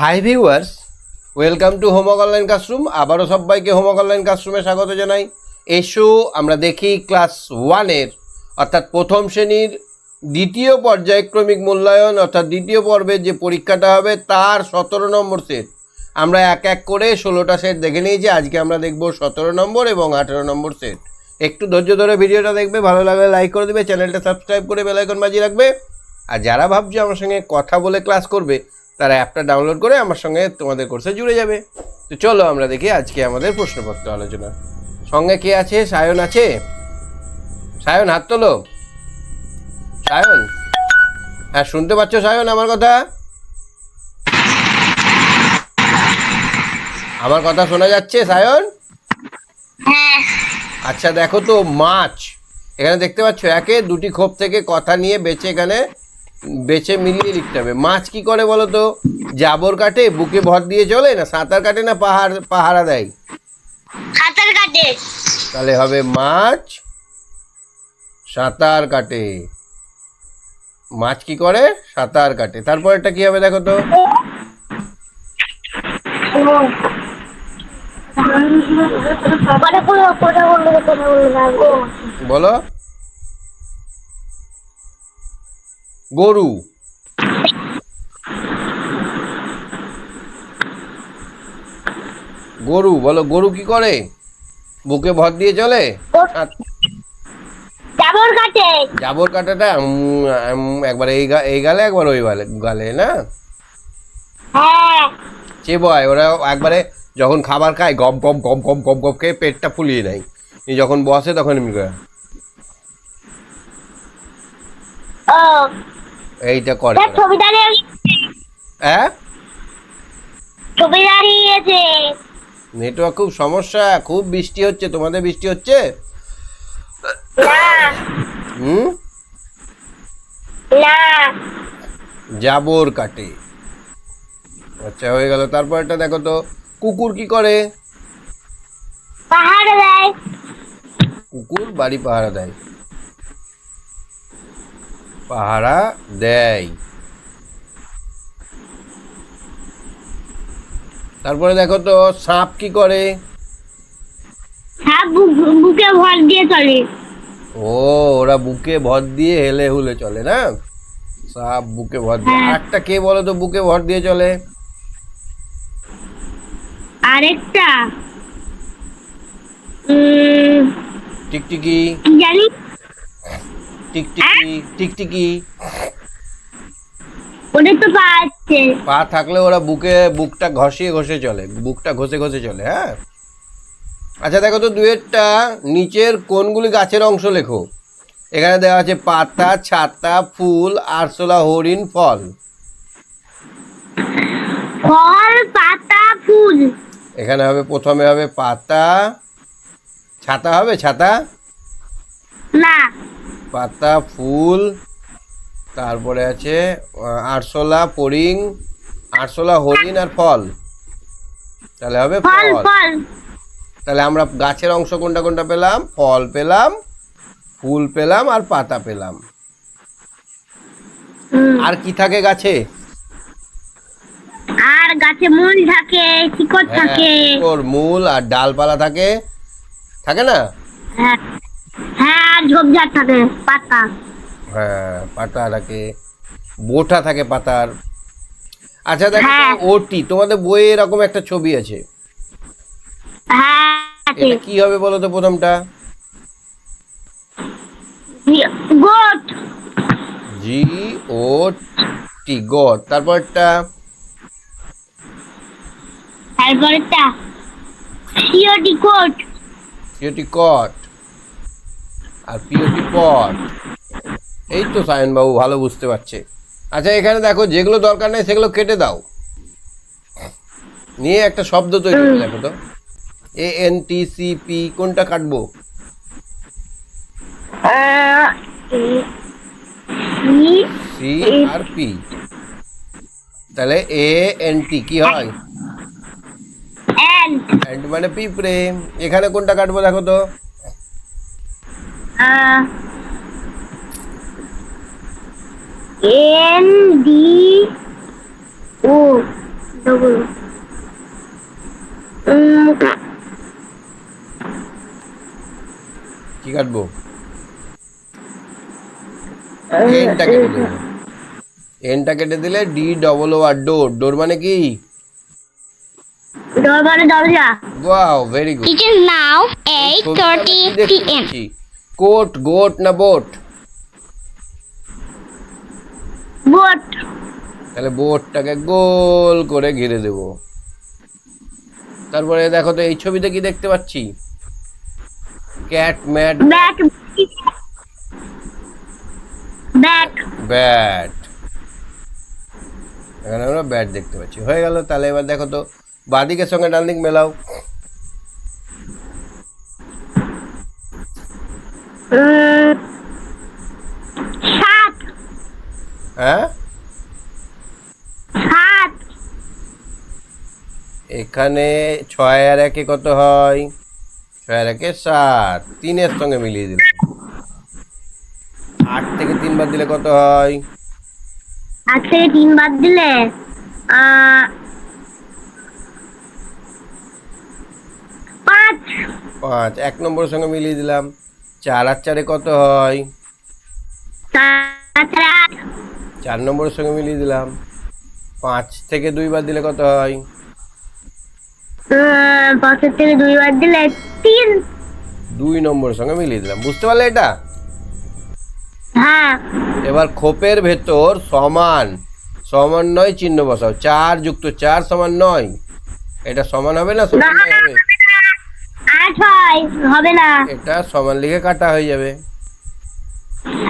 Hi viewers welcome to homework online classroom আবারও সবাইকে homework online ক্লাসরুমে স্বাগত জানাই। এসো, আমরা দেখি ক্লাস ওয়ানের, অর্থাৎ প্রথম শ্রেণির দ্বিতীয় পর্যায়ক্রমিক মূল্যায়ন, অর্থাৎ দ্বিতীয় পর্বের যে পরীক্ষাটা হবে, তার সতেরো নম্বর সেট। আমরা এক এক করে ষোলোটা সেট দেখে নিয়েছি। আজকে আমরা দেখব সতেরো নম্বর এবং আঠেরো নম্বর সেট। একটু ধৈর্য ধরে ভিডিওটা দেখবে, ভালো লাগলে লাইক করে দেবে, চ্যানেলটা সাবস্ক্রাইব করে বেলাইকন বাজিয়ে রাখবে। আর যারা ভাবছে আমার সঙ্গে কথা বলে ক্লাস করবে তারা অ্যাপটা ডাউনলোড করে আমার সঙ্গে তোমাদের কোর্সে জুড়ে যাবে। তো চলো আমরা দেখি আজকে আমাদের প্রশ্নপত্র আলোচনা। সঙ্গে কে আছে? সায়ন আছে? সায়ন হাত তোলো। সায়ন? হ্যাঁ শুনতে পাচ্ছ সায়ন আমার কথা? আমার কথা শোনা যাচ্ছে সায়ন? হ্যাঁ। আচ্ছা দেখো তো মাছ। এখানে দেখতে পাচ্ছ একে দুটি খোপ থেকে কথা নিয়ে বেছে এখানে বেছে মিলিয়ে লিখতে হবে। মাছ কি করে বলো তো জাবর কাটে বুকে ভর দিয়ে চলে না সাঁতার কাটে না পাহাড় পাহারা দেয়? সাঁতার কাটে। তাহলে হবে মাছ সাঁতার কাটে। মাছ কি করে? সাঁতার কাটে। তারপর এটা কি হবে দেখো তো? বলব বলো। গরু। গরু বলো গরু কি করে? বুকে ভর দিয়ে চলে? জাবর কাটে। জাবর কাটাটা একবার এই এই গালে একবার ওই গালে গালে না? সে চেবয় ওরা একবারে যখন খাবার খায় গপ গপ গপ গপ গপ গপ খেয়ে পেটটা ফুলিয়ে নেয় যখন বসে তখন এমনি করে। এইটা করে ছবি হ্যাঁ? ছবি দাঁড়িয়েছে নেটওয়ার্ক খুব সমস্যা খুব বৃষ্টি হচ্ছে। তোমাদের বৃষ্টি হচ্ছে? হুম? না। জাবর কাটে। আচ্ছা হয়ে গেল। তারপর এটা দেখো তো কুকুর কি করে? পাহাড় দেয়। কুকুর বাড়ি পাহারা দেয়। পাহারা দেয়। তারপরে দেখো তো সাপ কি করে? সাপ বুকে ভর দিয়ে চলে। ও ওরা বুকে ভর দিয়ে হেলে হুলে চলে না? সাপ বুকে ভর দিয়ে। হ্যাঁ। একটা কে বলো তো বুকে ভর দিয়ে চলে? আরেকটা। টিকটিকি। জানি টিকটিকি টিকটিকি। ওদের তো পা আছে। পা থাকলে ওরা বুকে বুকটা ঘষিয়ে ঘষে চলে। বুকটা ঘষে ঘষে চলে হ্যাঁ? আচ্ছা দেখো তো দুয়েরটা নিচের কোনগুলি গাছের অংশ লেখো? এখানে দেওয়া আছে পাতা ছাতা ফুল আরশোলা হরিণ ফল। ফল পাতা ফুল। এখানে হবে প্রথমে হবে পাতা। ছাতা হবে ছাতা? না। পাতা ফুল তারপরে আছে আরশোলা ফড়িং আরশোলা হরিণ আর ফল। তাহলে হবে ফল তাহলে আমরা গাছের অংশ কোনটা কোনটা পেলাম? ফল পেলাম ফুল পেলাম আর পাতা পেলাম। আর কি থাকে গাছে? আর গাছে মূল থাকে শিকড় থাকে। হ্যাঁ, ওর মূল আর ডালপালা থাকে। থাকে না? হ্যাঁ। ঝোপঝাড় থাকে পাতা। হ্যাঁ পাতা থাকে বোটা থাকে পাতার। আচ্ছা দেখো হ্যাঁ। ওটি তোমাদের বইয়ে এরকম একটা ছবি আছে। হ্যাঁ এটা কি হবে বলো তো প্রথমটা? গোট জি ও টি গড তারপরটা? তারপরেরটা সিওটি কোট। পিওটি কট। আর পিওটি পট এই তো সায়ন বাবু ভালো বুঝতে পারছে। আচ্ছা এখানে দেখো যেগুলো দরকার নেই সেগুলো কেটে দাও। নিয়ে একটা শব্দ তৈরি করে দেখো তো। A N T C P কোনটা কাটবো? সি আর পি তাহলে এ এন টি কি হয়? অ্যান্ড মানে পিঁপড়ে। এখানে কোনটা কাটবো দেখো তো? এন ডি ও বলো উম, কি কাটবো? এনটা কেটে দেবো। এনটা কেটে দিলে D double O R door door মানে কি? দরবারে দরজা। Wow very good It is now 8:30 p.m. Coat goat না বোট বোট তাহলে বোটটাকে গোল করে ঘিরে দেব। তারপরে দেখো তো এই ছবিতে কি দেখতে পাচ্ছি? ক্যাট ম্যাট ব্যাট ব্যাট এখানে আমরা ব্যাট দেখতে পাচ্ছি। হয়ে গেল তাহলে এবার দেখো তো বাদিকের সঙ্গে ডান দিক মেলাও। সাত। হ্যাঁ? সাত। এখানে ছয় আর একে কত হয়? ছয় আর একে সাত। তিনের সঙ্গে মিলিয়ে দিলাম। আট থেকে তিন বাদ দিলে কত হয়? আট থেকে তিন বাদ দিলে পাঁচ। পাঁচ। এক নম্বরের সঙ্গে মিলিয়ে দিলাম। চার আর চারে কত হয়? চার নম্বরের সঙ্গে মিলিয়ে দিলাম। পাঁচ থেকে দুই বাদ দিলে কত হয়? পাঁচের থেকে দুইবার দিলে তিন। দুই নম্বরের সঙ্গে মিলিয়ে দিলাম। বুঝতে পারলে এটা? হ্যাঁ। এবার খোপের ভেতর সমান সমান নয় চিহ্ন বসাও। চার যুক্ত চার সমান নয়। এটা সমান হবে না না সমান হবে আট হয় হবে না। এটা সমান লিখে কাটা হয়ে যাবে।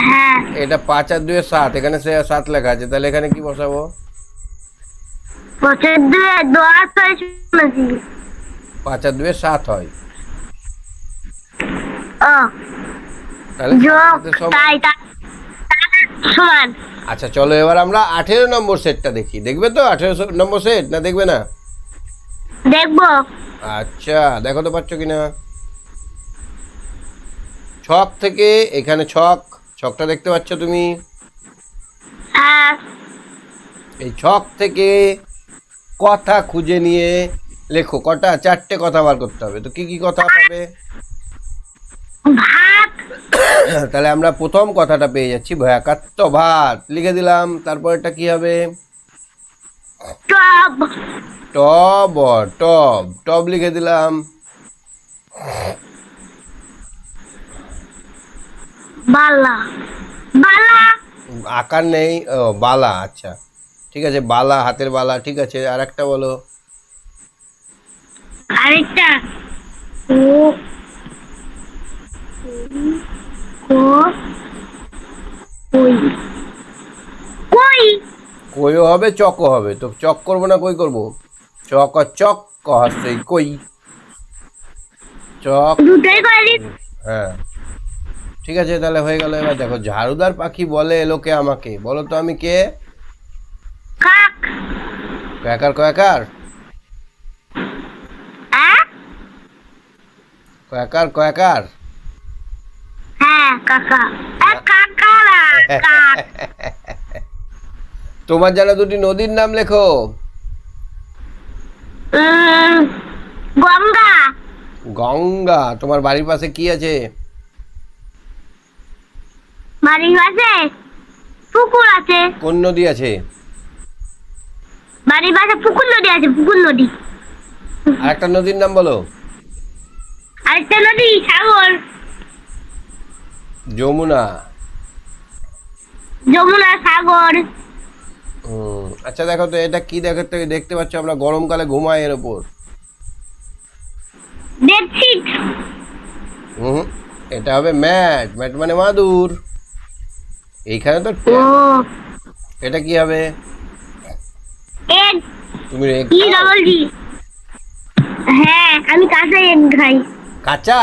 হ্যাঁ। এটা পাঁচ আর দুয়ে সাত এখানে সে সাত লেখা আছে তাহলে এখানে কি বসাবো? পাঁচের দুয়ে দশ হয় পাঁচ আর দুয়ে সাত হয়। আচ্ছা চলো এবার আমরা আঠেরো নম্বর সেটটা দেখি। দেখবে তো আঠেরো নম্বর সেট না দেখবে না? দেখব। আচ্ছা দেখো তো পাচ্ছ কিনা? ছক থেকে এখানে ছক ছকটা দেখতে পাচ্ছ তুমি? হ্যাঁ। এই ছক থেকে কথা খুঁজে নিয়ে লেখো কটা চারটে কথা বার করতে হবে। তো কি কি কথা পাবে? তাহলে আমরা প্রথম কথাটা পেয়ে যাচ্ছি ভয়াকাত্ত ভাত। লিখে দিলাম তারপরেটা কি হবে? টব টব টব টব লিখে দিলাম বালা বালা আকার নেই ও বালা আচ্ছা ঠিক আছে বালা হাতের বালা ঠিক আছে আর একটা বলো আরেকটা কই কই কইও হবে চকও হবে। তো চক করব না কই করব? চক আর চক হচ্ছে কই। চক হ্যাঁ। ঠিক আছে তাহলে হয়ে গেল এবার দেখো ঝাড়ুদার পাখি বলে এলোকে আমাকে? বলো তো আমি কে? কাক। কয়াকার কয়াকার কয়াকার কয়াকার হ্যাঁ কাকা। কাক। তোমার জানা দুটি নদীর নাম লেখো। গঙ্গা। গঙ্গা তোমার বাড়ির পাশে কি আছে? বাড়ির পাশে পুকুর আছে। কোন নদী আছে? বাড়ির পাশে পুকুর নদী আছে পুকুর নদী। আর একটা নদীর নাম বলো। আরেকটা নদী সাগর। যমুনা। যমুনা সাগর। হুম, আচ্ছা দেখো তো এটা কি দেখতে দেখতে পাচ্ছ? আমরা গরমকালে ঘুমাই এর ওপর বেডশিট হুম এটা হবে ম্যাট ম্যাট মানে মাদুর। এইখানে তো এটা কি হবে? তুমি? জি হ্যাঁ আমি কাঁচা এগ খাই। কাঁচা?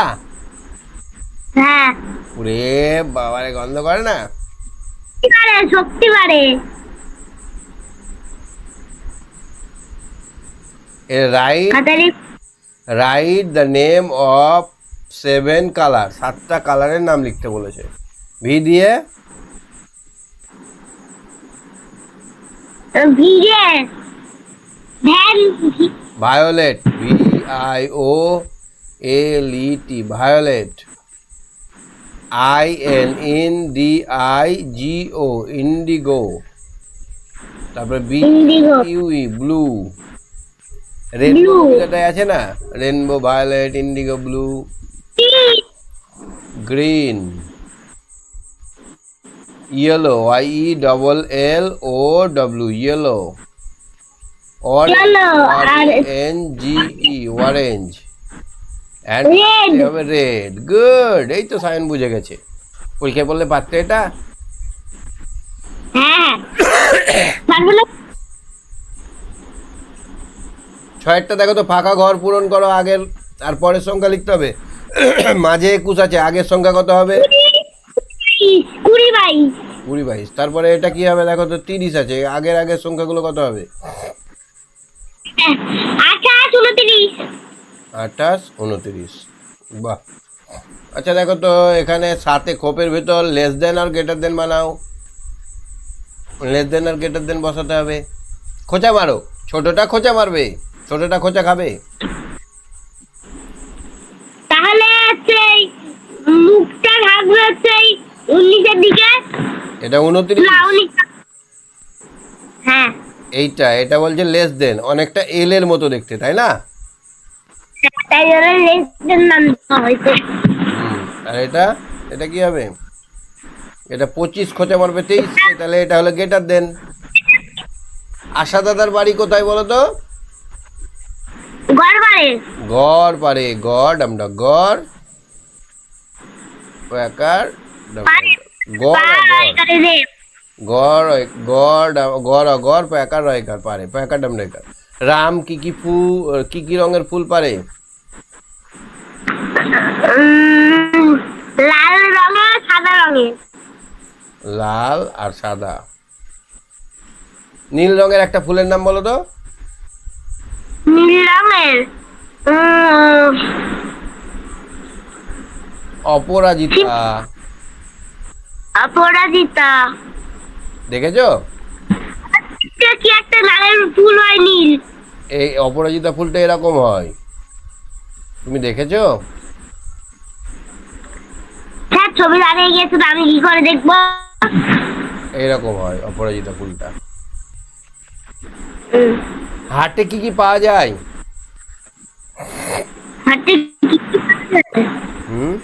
হ্যাঁ। ওরে বাবারে গন্ধ করে না? শক্তি বাড়ে শক্তি বাড়ে right right the name of seven colour সাতটা কালারের নাম লিখতে বলেছে। ভি দিয়ে? Violet V I O L E T violet I N in D I G O indigo তারপরে B. U E blue rainbow. যেটাই আছে না? Rainbow violet indigo blue green yellow I E double L O W yellow N G E orange হবে red good এই তো সায়ন বুঝে গেছে। পরীক্ষায় বললে পারতে এটা? হ্যাঁ। ছয়েরটা দেখো তো ফাঁকা ঘর পূরণ করো আগের আর পরের সংখ্যা লিখতে হবে। মাঝে একুশ আছে আগের সংখ্যা কত হবে? কুড়ি বাইশ কুড়ি বাইশ তারপরে এটা কি হবে দেখো তো তিরিশ আছে আগের আগের সংখ্যাগুলো কত হবে? আঠাশ উনত্রিশ। বাহ। আচ্ছা দেখো তো এখানে সাথে খোপের ভেতর লেস দেন আর গ্রেটার দেন বানাও। লেস দেন আর গ্রেটার দেন বসাতে হবে। খোঁচা মারো ছোটটা খোঁচা মারবে। ছোটটা খোঁচা খাবে? তাহলে এই মুখটা থাকবে এই উনিশের দিকে। এটা উনত্রিশ। না উনিশ। হ্যাঁ। এইটা এটা বলছে লেস দেন অনেকটা এল এর মতো দেখতে তাই না? তাই জন্য লেসদের নাম দেওয়া হয়েছে। আর এটা এটা কি হবে? এটা পঁচিশ খোঁচা মারবে তেইশ তাহলে এটা হলো গেটার দেন আশা দাদার বাড়ি কোথায় বলো তো? গড় পারে। গড় গড় পারে। গড় গড় গড় গড় প্যাকার রয়কার পারে প্যাকার রাম কি কি ফুল কি কি রঙের ফুল পারে? সাদা লাল আর সাদা। নীল রঙের একটা ফুলের নাম বলো তো। নীল রঙের উম, অপরাজিতা। অপরাজিতা। দেখেছ? কি একটা লালের ফুল হয় নীল? এই অপরাজিতা ফুলটা এরকম হয়। তুমি দেখেছ? হ্যাঁ ছবি দাঁড়িয়ে গেছে আমি কি করে দেখব? এইরকম হয় অপরাজিতা ফুলটা। হাটে কি কি পাওয়া যায়? আছে? হুম?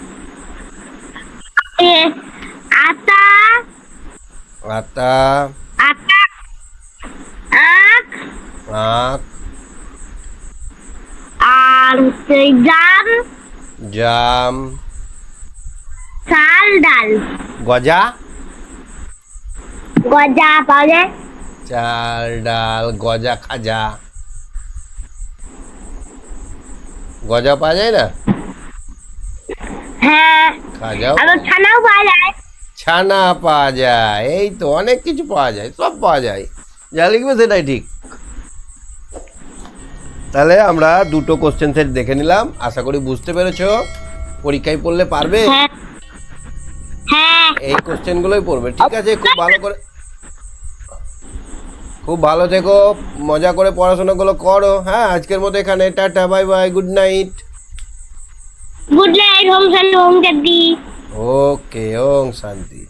আতা আতা আতা আখ আখ আর হচ্ছে জাম জাম চাল ডাল। গজা? গজা পাওয়া যায়। চাল ডাল গজা খাজা। গজা পাওয়া যায় না? হ্যাঁ। খাজাও? ছানাও পাওয়া যায়। ছানা পাওয়া যায়। এই তো অনেক কিছু পাওয়া যায় সব পাওয়া যায়। যা লিখবে সেটাই ঠিক। তাহলে আমরা দুটো কোশ্চেন সেট দেখে নিলাম। আশা করি বুঝতে পেরেছ। পরীক্ষায় পড়লে পারবে? হ্যাঁ। হ্যাঁ। এই কোশ্চেনগুলোই পড়বে। ঠিক আছে খুব ভালো করে খুব ভালো থেকো মজা করে পড়াশোনাগুলো করো। হ্যাঁ আজকের মতো এখানে tata bye bye good night good night home শান্তি শান্তি ওকে ওম শান্তি।